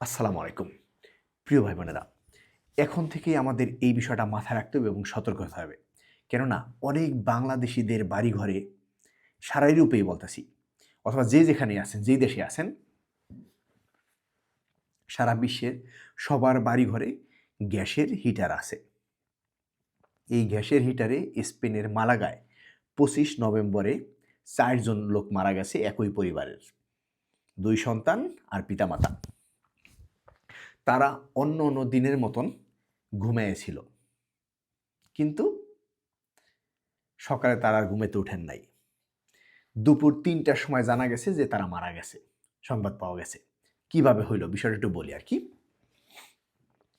আসসালামু আলাইকুম। প্রিয় ভাই বোনেরা এখন থেকেই আমাদের এই বিষয়টা মাথায় রাখতে হবে এবং সতর্ক হতে হবে। কেননা, অনেক বাংলাদেশিদের বাড়িঘরে সারাই রূপেই বলতেছি, অথবা যে যেখানে আছেন, যেই দেশে আছেন, সারা বিশ্বের সবার বাড়িঘরে গ্যাসের হিটার আছে। এই গ্যাসের হিটারে স্পেনের মালাগায় পঁচিশ নভেম্বরে চারজন লোক মারা গেছে একই পরিবারের, দুই সন্তান আর পিতামাতা। তারা অন্য অন্য দিনের মতন ঘুমিয়েছিল। কিন্তু সকালে তারা আর ঘুমেতে ওঠেন নাই। দুপুর তিনটার সময় জানা গেছে যে তারা মারা গেছে, সংবাদ পাওয়া গেছে। কীভাবে হইল বিষয়টা একটু বলি আর কি।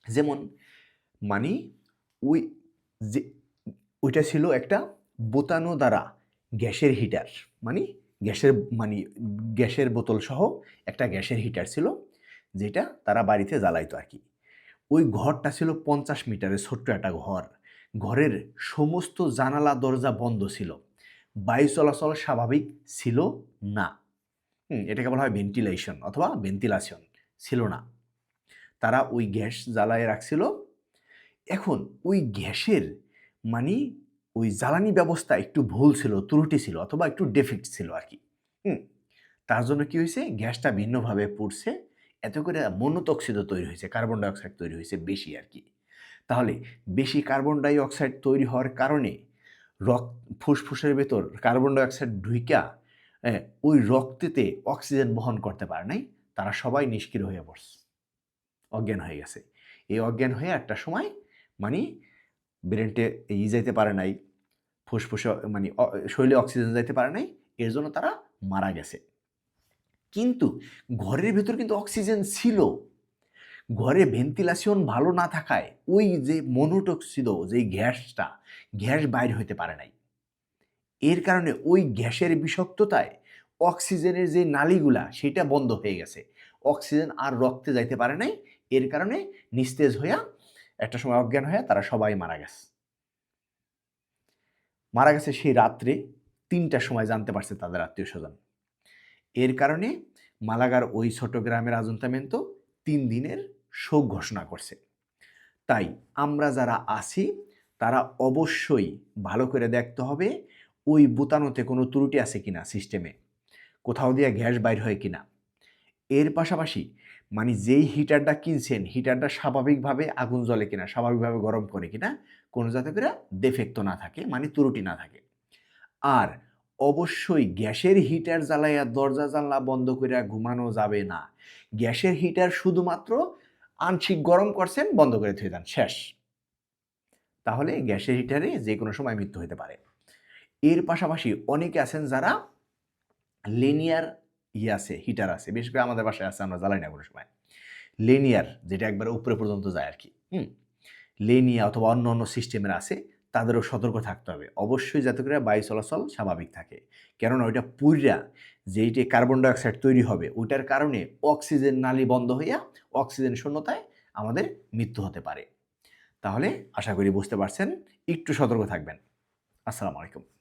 যেমন মানে ওই যে, ওইটা ছিল একটা বোতানো দ্বারা গ্যাসের হিটার। মানে গ্যাসের মানে গ্যাসের বোতল সহ একটা গ্যাসের হিটার ছিল। যেটা তারা বাড়িতে জ্বালাইতো আর কি। ওই ঘরটা ছিল পঞ্চাশ মিটারের ছোট্ট একটা ঘর। ঘরের সমস্ত জানালা, দরজা বন্ধ ছিল। বায়ু চলাচল স্বাভাবিক ছিল না। এটাকে বলা হয় ভেন্টিলেশন অথবা ভেন্টিলেশন ছিল না। তারা ওই গ্যাস জ্বালায় রাখছিল। এখন ওই গ্যাসের মানে ওই জ্বালানি ব্যবস্থা একটু ভুল ছিল, ত্রুটি ছিল অথবা একটু ডেফেক্ট ছিল আর কি। হুম, তার জন্য কি হয়েছে? গ্যাসটা ভিন্নভাবে পড়ছে। এত করে মনোতক্সিদ তৈরি হয়েছে, কার্বন ডাইঅক্সাইড তৈরি হয়েছে বেশি আর কি। তাহলে বেশি কার্বন ডাই অক্সাইড তৈরি হওয়ার কারণে রক্ত ফুসফুসের ভেতর কার্বন ডাইঅক্সাইড ঢুইকা ওই রক্তেতে অক্সিজেন বহন করতে পারে নাই, তারা সবাই নিষ্ক্রিয় হয়ে পড়ছে অজ্ঞান হয়ে গেছে। এই অজ্ঞান হয়ে একটা সময় মানে ব্রেনটে ই যাইতে পারে নাই, ফুসফুসে মানে শরীরে অক্সিজেন যাইতে পারে নাই, এর জন্য তারা মারা গেছে। কিন্তু ঘরের ভেতর কিন্তু অক্সিজেন ছিল। ঘরে ভেন্টিলেশন ভালো না থাকায় ওই যে মনোটক্সিদ যে গ্যাসটা, গ্যাস বাইর হইতে পারে নাই। এর কারণে ওই গ্যাসের বিষাক্ততায় অক্সিজেনের যে নালিগুলা, সেটা বন্ধ হয়ে গেছে। অক্সিজেন আর রক্তে যাইতে পারে নাই, এর কারণে নিস্তেজ হইয়া, একটা সময় অজ্ঞান হয়ে তারা সবাই মারা গেছে। মারা গেছে সেই রাত্রে তিনটার সময় জানতে পারছে তাদের আত্মীয় স্বজন এর কারণে মালাগার ওই ছোট গ্রামের আজন্তামেন্তো তিন দিনের শোক ঘোষণা করছে। তাই আমরা যারা আছি, তারা অবশ্যই ভালো করে দেখতে হবে ওই বুতানোতে কোনো ত্রুটি আছে কিনা সিস্টেমে, কোথাও দিয়ে গ্যাস বাইর হয় কিনা। এর পাশাপাশি মানে যেই হিটারটা কিনছেন, হিটারটা স্বাভাবিকভাবে আগুন জ্বলে কিনা, স্বাভাবিকভাবে গরম করে কিনা, কোনো যাতে করে ডেফেক্ট না থাকে মানে ত্রুটি না থাকে। আর অবশ্যই গ্যাসের হিটার জ্বালাইয়া দরজা জানলা বন্ধ করিয়া ঘুমানো যাবে না। গ্যাসের হিটার শুধুমাত্র আংশিক গরম করছেন, বন্ধ করে থুয়ে দেন। শেষ। তাহলে গ্যাসের হিটারে যে কোনো সময় মৃত্যু হতে পারে। এর পাশাপাশি অনেকে আছেন যারা লেনিয়ার ইয়ে আছে, হিটার আছে। বিশেষ করে আমাদের বাসায় আছে, আমরা জ্বালাই না কোনো সময়। লেনিয়ার, যেটা একবারে উপরে পর্যন্ত যায় আর কি হুম? লেনিয়া অথবা অন্য অন্য সিস্টেমের আছে। তাদেরও সতর্ক থাকতে হবে। অবশ্যই যাতে করে বায়ু চলাচল স্বাভাবিক থাকে। কেননা ওইটা পুইরা যেইটি কার্বন ডাইঅক্সাইড তৈরি হবে, ওইটার কারণে অক্সিজেন নালি বন্ধ হইয়া অক্সিজেন শূন্যতায় আমাদের মৃত্যু হতে পারে। তাহলে আশা করি বুঝতে পারছেন, একটু সতর্ক থাকবেন। আসসালামু আলাইকুম।